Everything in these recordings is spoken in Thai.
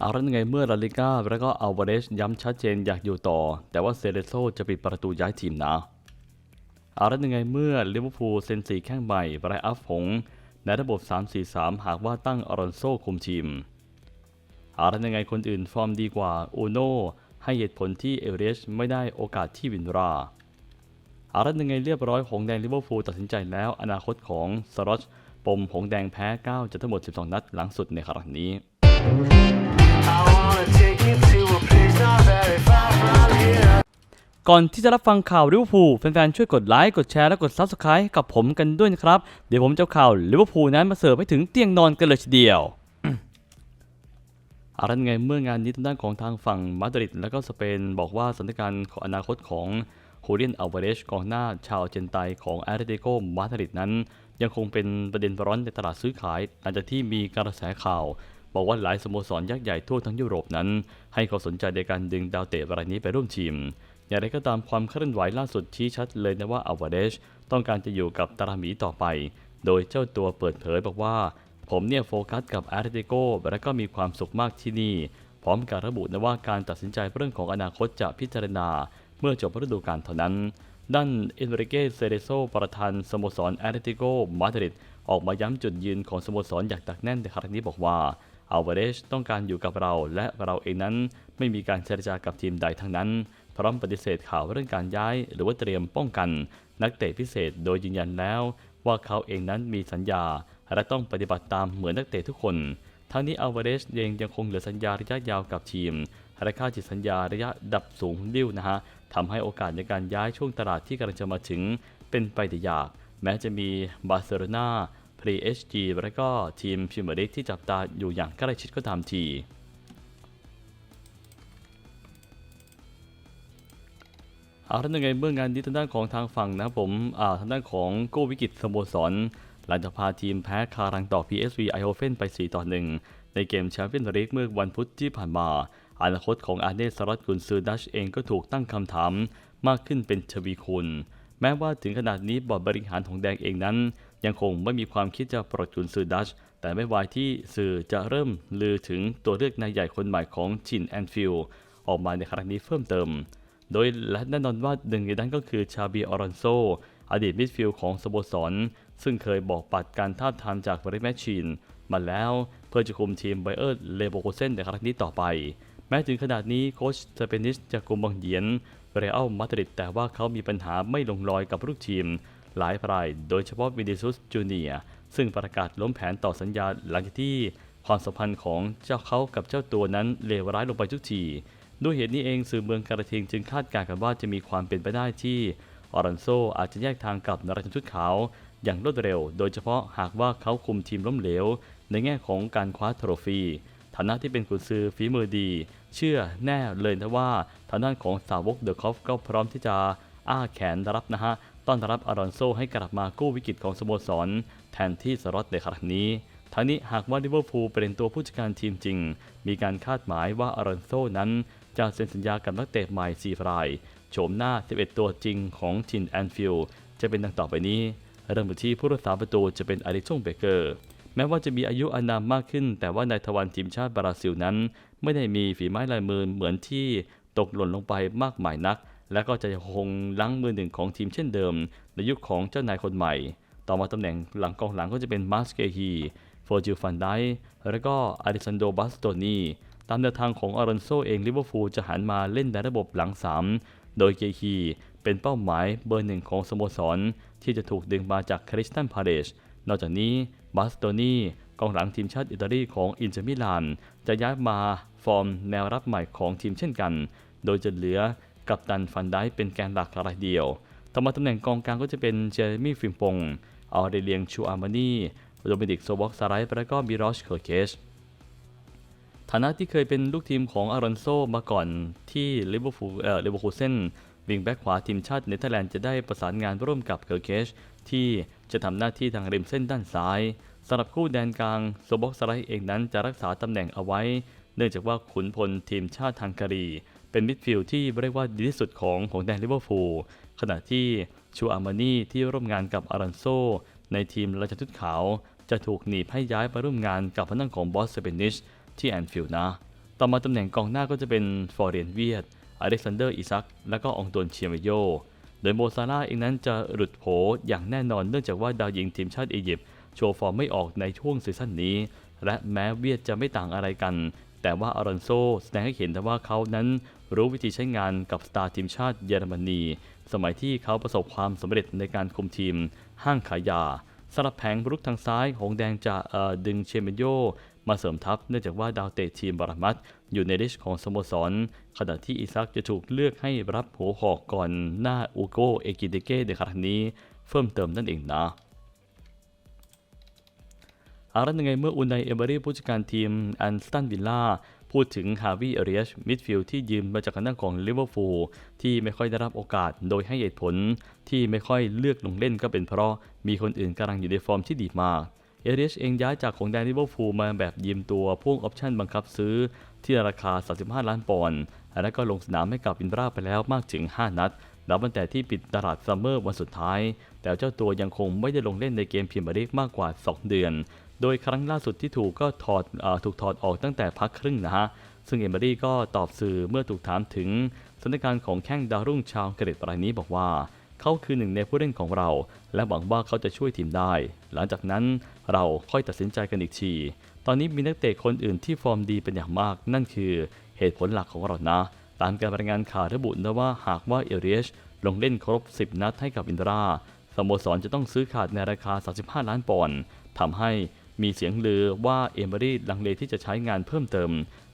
เอาละยังไงเมื่อลาลิก้าแล้วก็อัลวาเรสย้ำชัดเจนอยากอยู่ต่อ แต่ว่าเซเลโซจะปิดประตูย้ายทีมนะเอาละยังไงเมื่อลิเวอร์พูลเซ็นสีแข้งใหม่ไบรอัฟหงในระบบ 3-4-3 หากว่าตั้งอารอนโซคุมทีมเอาละยังไงคนอื่นฟอร์มดีกว่าอูโน่ให้เหตุผลที่เอเรสไม่ได้โอกาสที่วินราอาละยังไงเรียบร้อยหงแดงลิเวอร์พูลตัดสินใจแล้วอนาคตของสรอชปมหงแดงแพ้ 9จากทั้งหมด 12 นัดหลังสุดในครั้งนี้ ก่อนที่จะรับฟังข่าวลิเวอร์พูลแฟนๆ ช่วยกดไลค์ กดแชร์ และกด Subscribe กับผมกันด้วยนะครับ เดี๋ยวผมจะข่าวลิเวอร์พูลนั้นมาเสิร์ฟให้ถึงเตียงนอนกันเลยทีเดียวอะไรไงเมื่องานนี้ทางด้านของทางฝั่งมาดริดและก็สเปน บอกว่าสถานการณ์ของอนาคตของฮูเรียนอัลวาเรชกองหน้าชาวอาร์เจนไตของแอตเลติโกมาดริดนั้น ยังคงเป็นประเด็นร้อนในตลาดซื้อขายหลังจากที่มีกระแสข่าว บอกว่าหลายสโมสรยักษ์ใหญ่ทั่วทั้งยุโรปนั้น ให้ความสนใจในการดึงดาวเตะรายนี้ไปร่วมทีม อย่างไรก็ตามความเคลื่อนไหวล่าสุดชี้ชัดเลยนะว่าอัลวาเรชต้องการจะอยู่กับตาราหมีต่อไป โดยเจ้าตัวเปิดเผยบอกว่า ผมเนี่ยโฟกัสกับแอตเลติโกและก็มีความสุขมากที่นี่ พร้อมกับระบุนะว่าการตัดสินใจเรื่องของอนาคตจะพิจารณา เมื่อจบฤดูกาลเท่านั้น ด้านเอนริเกเซเรโซประธานสโมสรแอตเลติโกมาดริดออกมาย้ำจุดยืนของสโมสรอย่างตักแน่นในครั้งนี้บอกว่า อัลวาเรชต้องการอยู่กับเราและเราเองนั้นไม่มีการเจรจากับทีมใดทั้งนั้น พร้อมปฏิเสธข่าวเรื่องการย้าย หรือว่าเตรียมป้องกัน นักเตะพิเศษโดยยืนยันแล้ว ว่าเขาเองนั้นมีสัญญา และต้องปฏิบัติตามเหมือนนักเตะทุกคนทั้งนี้อัลวาเรสเองยังคงเหลือสัญญาระยะยาวกับทีมและค่าจิตสัญญาระยะดับสูงดิ้วนะฮะทำให้โอกาสในการย้ายช่วงตลาดที่กำลังจะมาถึงเป็นไปได้ยาก แม้จะมีบาร์เซโลนา พรีเอชจีและก็ทีมพรีเมียร์ลีกที่จับตาอยู่อย่างใกล้ชิดก็ตามทีเอาท่านยังไงเมื่องานนี้ทางด้านของทางฝั่งนะผมอ่าทางด้านของโก้วิกฤตสโมสร หลังจากพาทีมแพ้คารังต่อ PSV ไอโอเฟนไป 4 ต่อ 1 ในเกมแชมเปี้ยนส์ลีกเมื่อวันพุธที่ผ่านมา อนาคตของอาเนสรัตกุนซือดัชเองก็ถูกตั้งคำถามมากขึ้นเป็นทวีคูณแม้ว่าถึงขนาดนี้บอร์ดบริหารของแดงเองนั้น ยังคงไม่มีความคิดจะปลดกุนซือดัช แต่ไม่วายที่สื่อจะเริ่มลือถึงตัวเลือกนายใหญ่คนใหม่ของจินแอนฟิลออกมาในครั้งนี้เพิ่มเติม โดยและแน่นอนว่าหนึ่งในนั้นก็คือชาบีออรอนโซ อดีตมิดฟิลด์ของสโมสร ซึ่งเคยบอกปัดการท้าทามจากบริแมชชีนมาแล้วเพื่อจะคุมทีมไบเออร์เลโบโกเซนในครั้งนี้ต่อไป แม้ถึงขนาดนี้โค้ชสเปนิชจะกุมบังเหียนเรอัลมาดริดแต่ว่าเขามีปัญหาไม่ลงรอยกับลูกทีม หลายราย โดยเฉพาะวินิซุสจูเนียร์ซึ่งประกาศล้มแผนต่อสัญญาหลังจากที่ความสัมพันธ์ของเจ้าเขากับเจ้าตัวนั้นเลวร้ายลงไปทุกทีด้วยเหตุนี้เองสื่อเมืองการาเทงจึงคาดการณ์กันว่าจะมีความเป็นไปได้ที่ออรันโซอาจจะแยกทางกับนราชนชุดขาวอย่างรวดเร็ว โดยเฉพาะหากว่าเขาคุมทีมล้มเหลว ในแง่ของการคว้าโทรฟีฐานะที่เป็นกุนซือฝีมือดี เชื่อแน่เลยนะว่าทางด้านของสาวกเดอะคอฟก็พร้อมที่จะอ้าแขนรับนะฮะ ต้อนรับอารอนโซให้กลับมากู้วิกฤตของสโมสร แทนที่สล็อตในครั้งนี้ทั้งนี้หากว่าลิเวอร์พูลเป็นตัวผู้จัดการทีมจริง มีการคาดหมายว่าอารอนโซนั้นจะเซ็นสัญญากับนักเตะใหม่4รายโฉมหน้า 11 ตัวจริงของทีมแอนฟิลด์จะเป็นดังต่อไปนี้ เริ่มที่ผู้รักษาประตูจะเป็นอาริซงเบเกอร์ แม้ว่าจะมีอายุอานามมากขึ้น แต่ว่านายทวารทีมชาติบราซิลนั้น ไม่ได้มีฝีไม้ลายมือเหมือนที่ตกหล่นลงไปมากมายนัก และก็จะคงล้างมือหนึ่งของทีมเช่นเดิม ในยุคของเจ้านายคนใหม่ ต่อมาตำแหน่งหลังกองหลังก็จะเป็นมาสเกฮีโฟจิลฟันไดและก็อาริซันโดบัสโตนีตามแนวทางของอารอนโซเองลิเวอร์พูลจะหันมาเล่นในระบบหลัง 3 โดยเกฮีเป็นเป้าหมายเบอร์หนึ่งของสโมสร ที่จะถูกดึงมาจากคริสตันพาเลชนอกจากนี้บัสโตนีกองหลังทีมชาติอิตาลีของอินเตอร์มิลาน จะย้ายมาฟอร์มแนวรับใหม่ของทีมเช่นกัน โดยจะเหลือ กับตันฟันไดเป็นแกนหลักรายเดียว ต่อมาตำแหน่งกองกลางก็จะเป็นเจอร์มี่ฟิมปงออเรเลียงชูอาร์มานีโดมินิกโซบ็อกซาไรส์และก็มิรอชเคอร์เคชฐานะที่เคยเป็นลูกทีมของอารอนโซมาก่อนที่ลิเวอร์พูลเอ่อลิเวอร์พูลเซนวิงแบ็กขวาทีมชาติเนเธอร์แลนด์จะได้ประสานงานร่วมกับเคอร์เคชที่จะทำหน้าที่ทางริมเส้นด้านซ้ายสำหรับคู่แดนกลางโซบ็อกซาไรส์เองนั้นจะรักษาตำแหน่งเอาไว้ เนื่องจากว่าขุนพลทีมชาติทางการี เป็นมิดฟิลด์ที่เรียกว่าดีที่สุดของของแดนลิเวอร์พูลขณะที่ชูอามานีที่ร่วมงานกับอารอนโซ ในทีมราชทุดขาว จะถูกหนีบให้ย้ายไปร่วมงานกับพนักของบอสเซเปนิชที่แอนฟิลด์นะ ต่อมาตำแหน่งกองหน้าก็จะเป็นฟอร์เรียนเวียดอเล็กซานเดอร์อิซัก และก็องตวนเชียเมโย โดยโมซาร่าเองนั้นจะหลุดโผอย่างแน่นอนเนื่องจากว่าดาวยิงทีมชาติอียิปต์โชว์ฟอร์มไม่ออกในช่วงซีซั่นนี้ และแม้เวียดจะไม่ต่างอะไรกัน แต่ว่าอารอนโซแสดงให้เห็นแต่ว่าเขานั้นรู้วิธีใช้งานกับสตาร์ทีมชาติเยอรมนี สมัยที่เขาประสบความสำเร็จในการคุมทีม ห้างขายยาสลับแผงรุกทางซ้ายหงแดงจะดึงเชเมโยมาเสริมทัพเนื่องจากว่าดาวเตะทีมบารามัดอยู่ในลิสต์ของสโมสร ขณะที่อิซักจะถูกเลือกให้รับหัวหอกก่อนหน้าอูโกเอกิเดเก้ในครั้งนี้ เพิ่มเติมนั่นเองนะ อารันยังไงเมื่ออุนไนเอเบอรี่ผู้จัดการทีมอันสตันวิลล่าพูดถึงฮาวิเอเรียชมิดฟิลด์ที่ยืมมาจากคณะของลิเวอร์พูลที่ไม่ค่อยได้รับโอกาสโดยให้เหตุผลที่ไม่ค่อยเลือกลงเล่นก็เป็นเพราะมีคนอื่นกำลังอยู่ในฟอร์มที่ดีมากเอเรียชเองย้ายจากของแดนลิเวอร์พูลมาแบบยืมตัวพ่วงออปชั่นบังคับซื้อที่ราคา 35 ล้านปอนด์และก็ลงสนามให้กับอินราไปแล้วมากถึง 5 นัดนับตั้งแต่ที่ปิดตลาดซัมเมอร์วันสุดท้าย แต่เจ้าตัวยังคงไม่ได้ลงเล่นในเกมพรีเมียร์ลีกมากกว่า 2 เดือน โดยครั้งล่าสุดที่ถูกก็ถอดอถูกถอดออกตั้งแต่พักครึ่งนะฮะ ซึ่งเอมเบอรี่ก็ตอบสื่อเมื่อถูกถามถึงสถานการณ์ของแข้งดาวรุ่งชาวอังกฤษรายนี้บอกว่าเขาคือหนึ่งในผู้เล่นของเรา และหวังว่าเขาจะช่วยทีมได้ หลังจากนั้นเราค่อยตัดสินใจกันอีกที ตอนนี้มีนักเตะคนอื่นที่ฟอร์มดีเป็นอย่างมาก นั่นคือเหตุผลหลักของเรานะ ตามการรายงานข่าวระบุนะว่าหากว่าเอเรียชลงเล่นครบ 10 นัดให้กับอินทราสโมสรจะต้องซื้อขาดในราคา 35 ล้านปอนด์ทำให้ มีเสียงลือว่าเอมเบอรี่ลังเลที่จะใช้งานเพิ่มเติม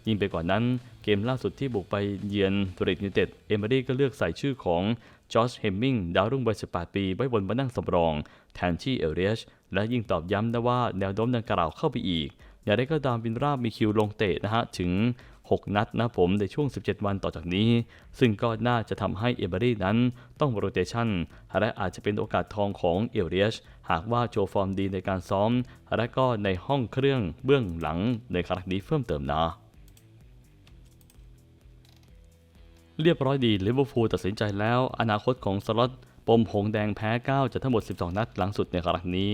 ยิ่งไปกว่านั้น เกมล่าสุดที่บุกไปเยือนบริตยูเต็ดเอมเบอรี่ก็เลือกใส่ชื่อของจอร์จเฮมมิงดาวรุ่งวัย 18 ปีไว้บนมานั่งสำรอง แทนที่เอเรียชและยิ่งตอบย้ำนะว่าแนวโน้มดังกล่าวเข้าไปอีก อย่างไรก็ตามวินราบมีคิวลงเตะนะฮะ ถึง 6 นัดนะผมในช่วง 17 วันต่อจากนี้ ซึ่งก็น่าจะทำให้เอเบอรี่นั้นต้องโรเตชันและอาจจะเป็นโอกาสทองของเอเรียชหากว่าโชว์ฟอร์มดีในการซ้อม และก็ในห้องเครื่องเบื้องหลังในครั้งนี้เพิ่มเติมนะเรียบร้อยดีลิเวอร์พูลตัดสินใจแล้ว อนาคตของสล็อตปมหงแดงแพ้ 9จากทั้งหมด 12 นัดหลังสุดในครั้งนี้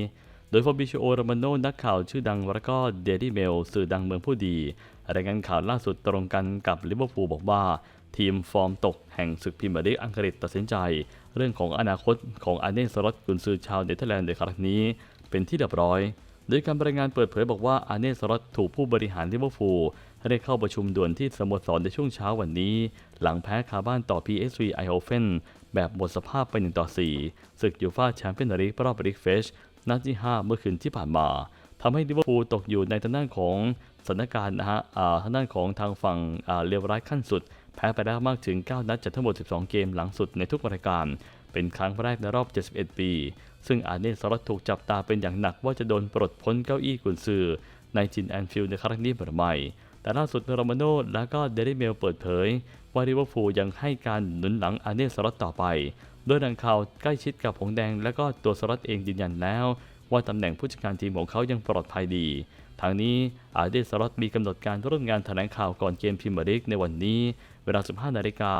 โดยฟอบิชโอรามานโนนักข่าวชื่อดังและก็เดลี่เมลสื่อดังเมืองผู้ดี รายงานข่าวล่าสุดตรงกันกับลิเวอร์พูลบอกว่า ทีมฟอร์มตกแห่งศึกพรีเมียร์ลีกอังกฤษตัดสินใจ เรื่องของอนาคตของอาเนสล็อตกุนซือชาวเนเธอร์แลนด์ในครั้งนี้ เป็นที่เรียบร้อย โดยการรายงานเปิดเผยบอกว่าอาเนสล็อตถูกผู้บริหารลิเวอร์พูลได้เข้าประชุมด่วนที่สโมสรในช่วงเช้าวันนี้ หลังแพ้คาบ้านต่อ PSV e i h o f e n แบบหมดสภาพไป1ต่อ4ศึกยูฟ่าแชมเปี้ยนส์ลีกรอบริกเฟชนัดที่ 5 เมื่อคืนที่ผ่านมา ทำให้ลิเวอร์พูลตกอยู่ในทางด้านของสถานการณ์นะฮะอ่าทางด้านของทางฝั่งเลวร้ายขั้นสุด แพ้ไปแล้วมากถึง 9 นัดจากทั้งหมด 12 เกมหลังสุดในทุกรายการ เป็นครั้งแรกในรอบ 71 ปี ซึ่งอาเนสล็อตถูกจับตาเป็นอย่างหนักว่าจะโดนปลดพ้นเก้าอี้กุนซือในจินแอนฟิลด์ในครั้งนี้หรือไม่แต่ล่าสุดโรมาโนและก็เดลิเมลเปิดเผย ว่าลิเวอร์พูลยังให้การหนุนหลังอาเนสล็อตต่อไป โดยดังข่าวใกล้ชิดกับหงแดงและก็ตัวสล็อตเองยืนยันแล้ว ว่าตำแหน่งผู้จัดการทีมของเขายังปลอดภัยดี ทางนี้อาร์เดสล็อตมีกำหนดการร่วมงานแถลงข่าวก่อนเกมพรีเมียร์ลีกในวันนี้ เวลา 15 นาฬิกา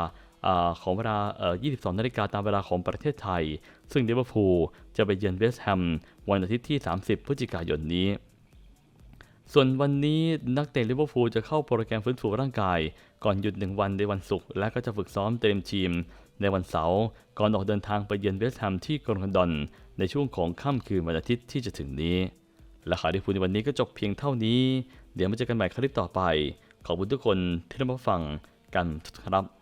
อของเวลาเอ่อ22 นาฬิกาตามเวลาของประเทศไทย ซึ่งลิเวอร์พูลจะไปเยือนเวสต์แฮมวันอาทิตย์ที่ 30 พฤศจิกายนนี้ ส่วนวันนี้นักเตะลิเวอร์พูลจะเข้าโปรแกรมฟื้นฟูร่างกาย ก่อนหยุดหนึ่งวันในวันศุกร์และก็จะฝึกซ้อมเตรียมทีม ในวันเสาร์ก่อนออกเดินทางไปเยือนเวสต์แฮมที่กรุงลอนดอน ในช่วงของค่ำคืนวันอาทิตย์ที่จะถึงนี้ และข่าวที่พูดในวันนี้ก็จบเพียงเท่านี้ เดี๋ยวมาเจอกันใหม่คลิปต่อไป ขอบคุณทุกคนที่รับฟังกันครับ